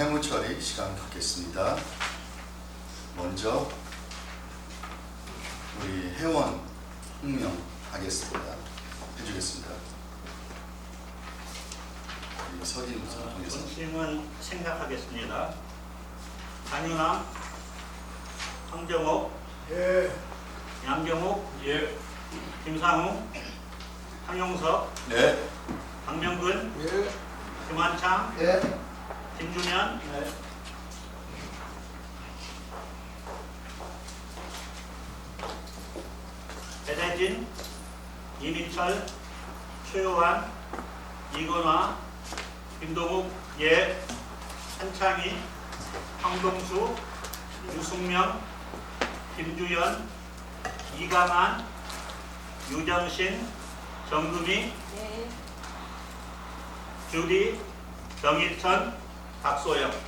해무 처리 시간 갖겠습니다. 먼저 우리 회원 흥명하겠습니다. 해주겠습니다. 우리 서진 우선 통해서 원심은 생각하겠습니다. 한윤아, 황정옥, 예. 양경욱, 예. 김상우, 황용석, 네, 박명근, 예. 김환창, 예. 김준현, 배대진, 이민철, 최요한, 이건화, 김동욱, 예, 한창희, 황동수, 유승명, 김주연, 이강한, 유정신, 정금희, 주디, 정일천, 박소영. 네.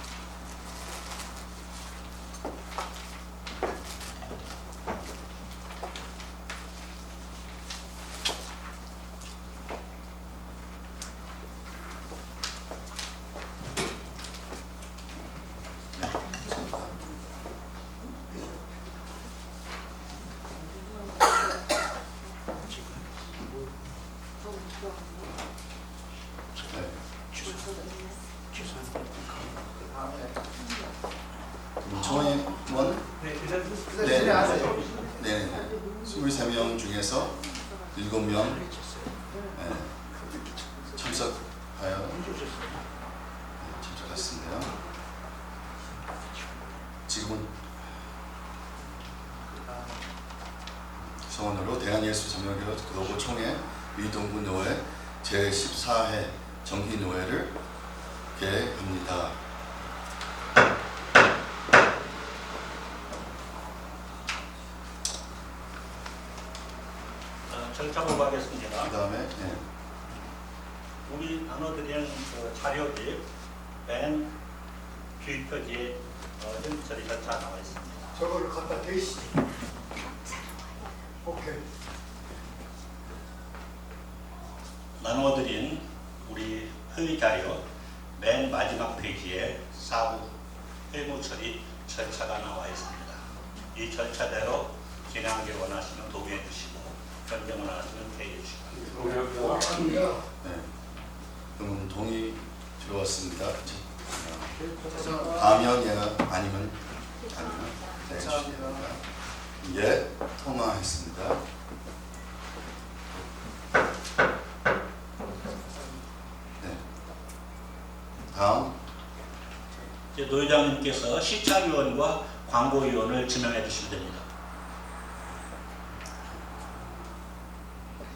그럼 정원 네. 네. 네, 23명 중에서 7명 네, 참석하여 네, 참석했습니다. 지금은 성원으로 대한예수자명교회 글로벌 총회 위동부 노회 제14회 정기 노회를 개합니다. 절차 보고 하겠습니다. 그 다음에 네, 우리 나눠드린 그 자료집 맨 뒷표지에 어, 현처리 절차 나와 있습니다. 저걸 갖다 대시. 오케이. 나눠드린 우리 회의 자료 맨 마지막 페이지에 사부 회무 처리 절차가 나와 있습니다. 이 절차대로 진행하기 원하시면 동의해 주시고 변경을 원하시면 폐의해 주시기 바랍니다. 네. 그러면 동의 들어왔습니다. 가면 얘가 아니면 아니면 네. 예 통화했습니다. 네. 다음 이제 노회장님께서 시찰위원과 광고위원을 지명해 주시면 됩니다.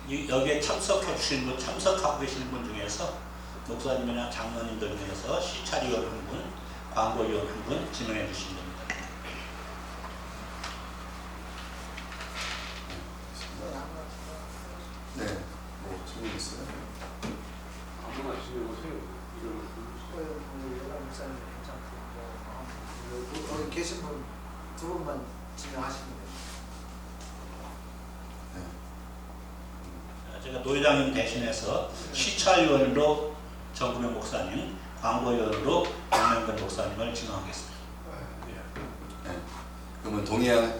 여기에 참석해 주신 분, 참석하고 계시는 분 중에서 목사님이나 장로님들 중에서 시찰위원 한 분, 광고위원 한 분 지명해 주시면 됩니다. 네. 뭐 질문 있어요? 아무나 계신 분 두 분만 진행하시면 돼요. 네. 제가 노회장님 대신해서 시찰위원으로 정구명 목사님, 광고위원으로 박명근 목사님을 지명하겠습니다. 네. 그러면 동의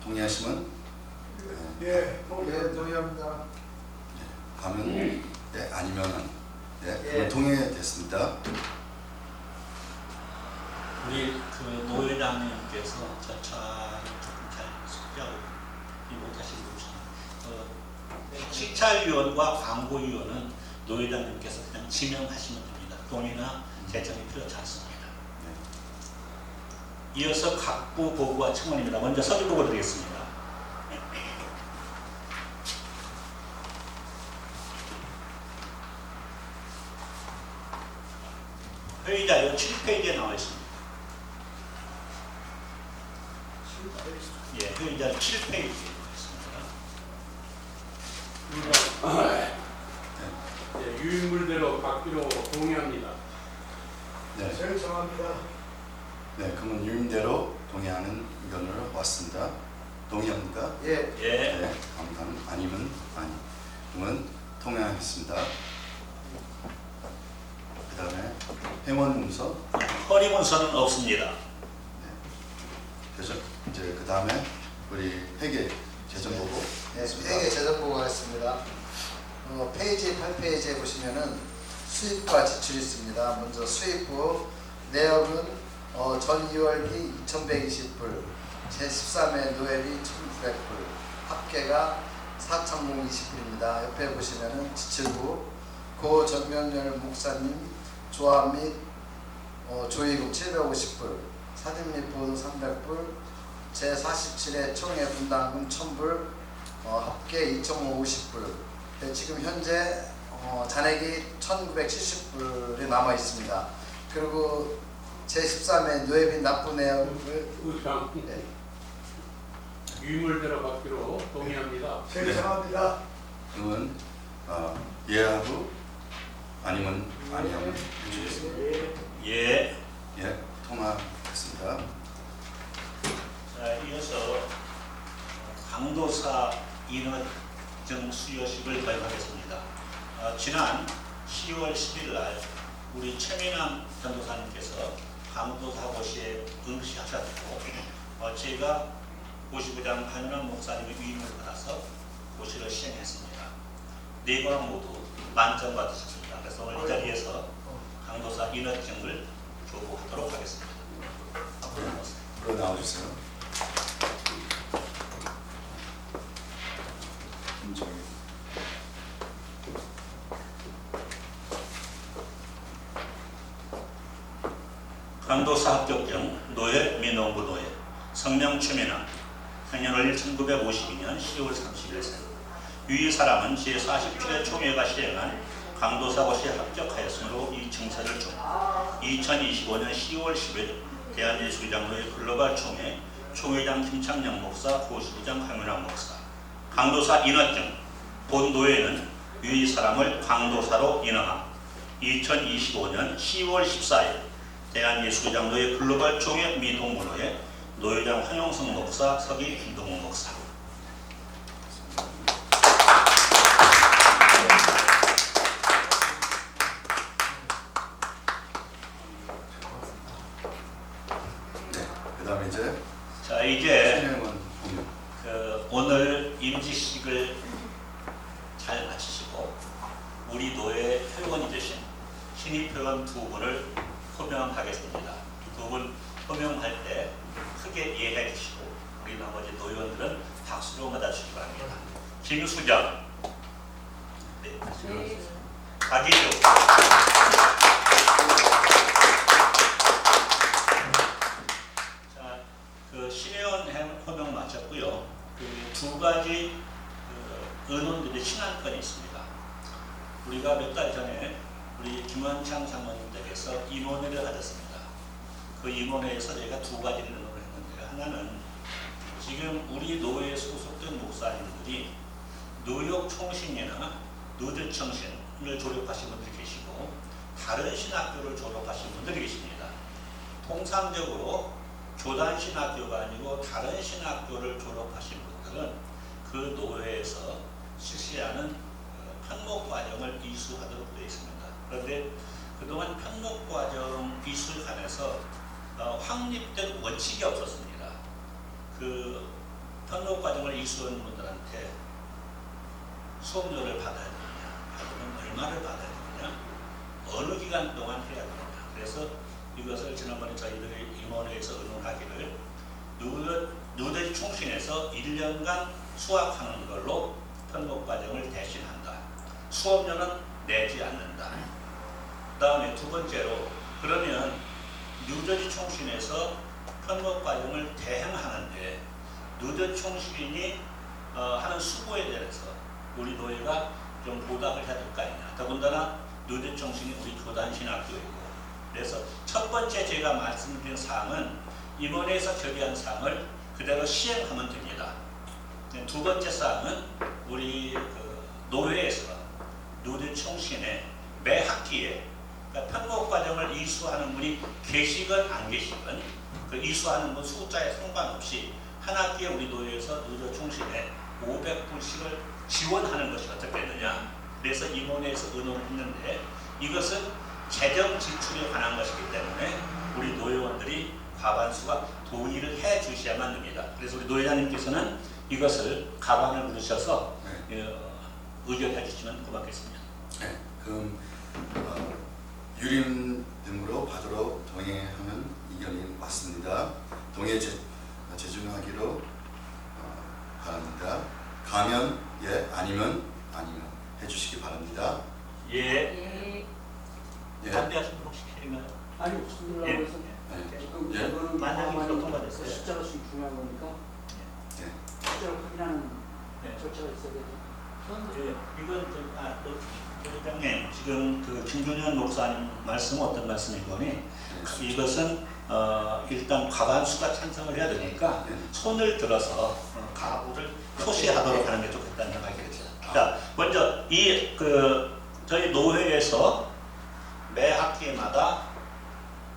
동의하시면 네. 예. 예, 동의합니다. 가면 네 아니면은 네 예. 그럼 동의됐습니다. 우리 그 노회장님께서 조금 잘 숙지하고 못하시는 분이 어, 시찰위원과 광고위원은 노회장님께서 그냥 지명하시면 됩니다. 동의나 제청이 필요하지 않습니다. 네. 이어서 각부 보고와 청원입니다. 먼저 서류 보고 드리겠습니다. 회의 자료 7페이지에 나와 있습니다. 예, 회의 자료 7페이지에 나와 있습니다. 예, 유인물대로 받기로 동의합니다. 네. 제일 정합니다. 네. 그러면 유인대로 동의하는 의견으로 왔습니다. 동의합니까? 예. 예, 네. 아무튼 아니면 아니. 그러면 통행했습니다. 그 다음에 회원 문서 허리 문서는 없습니다. 그래서 이제 그 다음에 우리 회계 재정 보고 네, 회계 재정 보고 하겠습니다. 어, 페이지 8페이지에 보시면은 수입과 지출이 있습니다. 먼저 수입부 내역은 어, 전 2월기 2,120불, 제13회 노엘이 1,900불, 합계가 4,020불입니다. 옆에 보시면은 지출부 고 전명열 목사님 조합 및 어, 조의금 750불, 사진 및 보도 300불, 제47회 총회 분담금 1000불, 어, 합계 2,050불. 네, 지금 현재 어, 잔액이 1,970불이 남아 있습니다. 그리고 제13회 노예빈 납부 내역을 의장 네, 유인물대로 받기로 동의합니다. 죄송합니다. 그러면 어, 예하고 아니면 아니하면 해주겠습니다. 예. 예, 통화했습니다. 자, 이어서 강도사 인허 증 수여식을 거행하겠습니다. 어, 지난 10월 10일 날 우리 최민남 전도사님께서 강도사 고시에 응시하셨고 어, 제가 고시부장 한윤환 목사님의 위임을 받아서 고시를 시행했습니다. 네 번 모두 만점 받으셨습니다. 그래서 오늘 이 자리에서 강도사 인허증을 교부하도록 하겠습니다. 앞으로 나오세요. 그거 나와주세요. 음, 저기 강도사 합격증 노예 민원부 노예 성명 최민아 생년월 1952년 10월 30일 생 유이 사람은 제47회 총회가 시행한 강도사 고시에 합격하였으므로 이 증서를 중 2025년 10월 10일 대한예술장로회 글로벌 총회 총회장 김창영 목사 고시부장 황윤환 목사. 강도사 인허증. 본 노예는 유이 사람을 강도사로 인허함. 2025년 10월 14일 대한예술장로회 글로벌 총회 미동문호회 노회장 황영성 목사 서기 김동훈 목사 네, 그다음에 이제 자 이제 신영원 공유. 그 오늘 임직식을 잘 마치시고 우리 노예 회원이 되신 신입 회원 두 분을 호명하겠습니다. 두분 호명할 때 크게 이해해 주시고 우리 나머지 노회원들은 박수로 맞아주시기 바랍니다. 김수정 네. 박이주 자, 그. 그두 가지 그 의논들이 신안건이 있습니다. 우리가 몇 달 전에 우리 김원창 장로님댁에서 임원회를 가졌습니다. 그 임원회에서 저희가 두 가지를 의논을 했는데 하나는 지금 우리 노회에 소속된 목사님들이 뉴욕 총신이나 누드 청신을 졸업하신 분들이 계시고 다른 신학교를 졸업하신 분들이 계십니다. 통상적으로 교단 신학교가 아니고 다른 신학교를 졸업하신 분들은 그 노회에서 실시하는 어, 편목 과정을 이수하도록 되어 있습니다. 그런데 그동안 편목 과정 이수에 관해서 어, 확립된 원칙이 없었습니다. 그 편목 과정을 이수하는 분들한테 수업료를 받아야 되느냐, 받으면 얼마를 받아야 되느냐, 어느 기간 동안 해야 되느냐. 그래서 이것을 지난번에 저희들이 임원회에서 의논하기를 누드 총신에서 1년간 수학하는 걸로 편곡 과정을 대신한다. 수업료는 내지 않는다. 그 다음에 두 번째로 그러면 뉴저지 총신에서 편곡 과정을 대행하는데 뉴저 총신이 어, 하는 수고에 대해서 우리 노예가 좀 보답을 해야 될 거 아니냐. 더군다나 뉴저 총신이 우리 교단 신학교이고 그래서 첫 번째 제가 말씀드린 사항은 임원회에서 결의한 사항을 그대로 시행하면 됩니다. 네, 두 번째 사항은 우리 그 노회에서 누드 총신의 매 학기에 그러니까 편곡 과정을 이수하는 분이 계시건 안 계시건 그 이수하는 분 숫자에 상관없이 한 학기에 우리 노회에서 누드 총신에 500불씩을 지원하는 것이 어떻겠느냐. 그래서 임원회에서 의논을 했는데 이것은 재정 지출에 관한 것이기 때문에 우리 과반수가 동의를 해 주셔야만 됩니다. 그래서 우리 노회장님께서는 이것을 가반을 부르셔서 네. 어, 의결해 주시면 고맙겠습니다. 네. 그럼 어, 유림 등으로 받으러 동의하는 의견이 맞습니다. 동의 제, 제중하기로 어, 바랍니다. 가면 예, 아니면 아니면 해주시기 바랍니다. 예. 예. 예. 반대하시는 분 혹시 계신가요? 아니 무슨 예. 일이라고 해서 네. 지금 예. 이거는 만약에 통과됐어요. 숫자가 좀 중요한 거니까 예. 숫자를 확인하는 네. 절차가 있어야 되죠. 예, 이건 좀, 아, 또, 회장님 지금 그 김준현 목사님 말씀은 어떤 말씀인 거니? 네. 이것은 어, 일단 과반수가 찬성을 해야 되니까 네. 손을 들어서 어, 가부를 표시하도록 하는 게 좋겠다는 생각이 들었어요. 자, 먼저 이 그 저희 노회에서 매 학기마다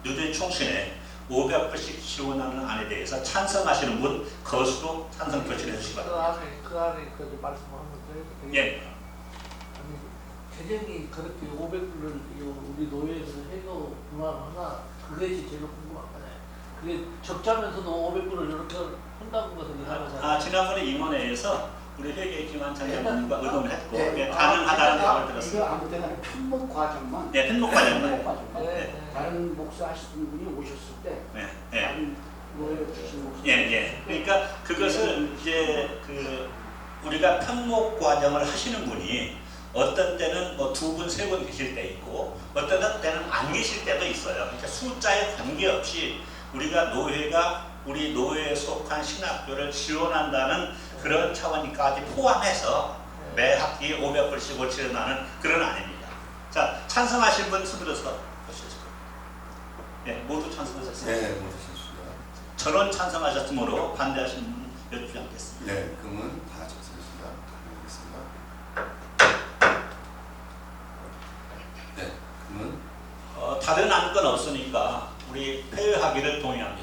뉴진 총신에 500불씩 지원하는 안에 대해서 찬성하시는 분 거수로 찬성 표시를 해주시기 그 바랍니다. 안에 그 안에 그 말씀하는 것들 예. 재정이 그렇게 500불을 우리 노예에서 해도 그만하나 그것이 제일 궁금하잖아요. 그게 적자면서도 500불을 이렇게 한다는 것은 이상하잖아요. 아, 지난번에 임원회에서 우리 회계 김한 장관님과 의논을 했고 네. 예, 가능하다는 아, 답을 들었습니다. 이거 아무 때나 편목 과정만 네, 편목 과정만. 과정만. 네, 네. 다른 목사 하시는 분이 오셨을 때 네, 네. 다른 노예 주신 목사 예, 예. 그러니까 그것을 이제 그 우리가 편목 과정을 하시는 분이 어떤 때는 뭐 두 분, 세 분 계실 때 있고 어떤 때는 안 계실 때도 있어요. 그러니까 숫자에 관계없이 우리가 노회가 우리 노회에 속한 신학교를 지원한다는 그런 차원까지 포함해서 매 학기 500불씩을 지원하는 그런 안입니다. 자, 찬성하신 분 손들어서 보시죠. 네, 모두 찬성하셨습니다. 네, 모두 선수입니다. 전원 찬성하셨으므로 반대하신 분 여쭙지 않겠습니다. 네, 그러면 다 찬성했습니다. 하겠습니다. 네, 그러면 어, 다른 안건 없으니까 우리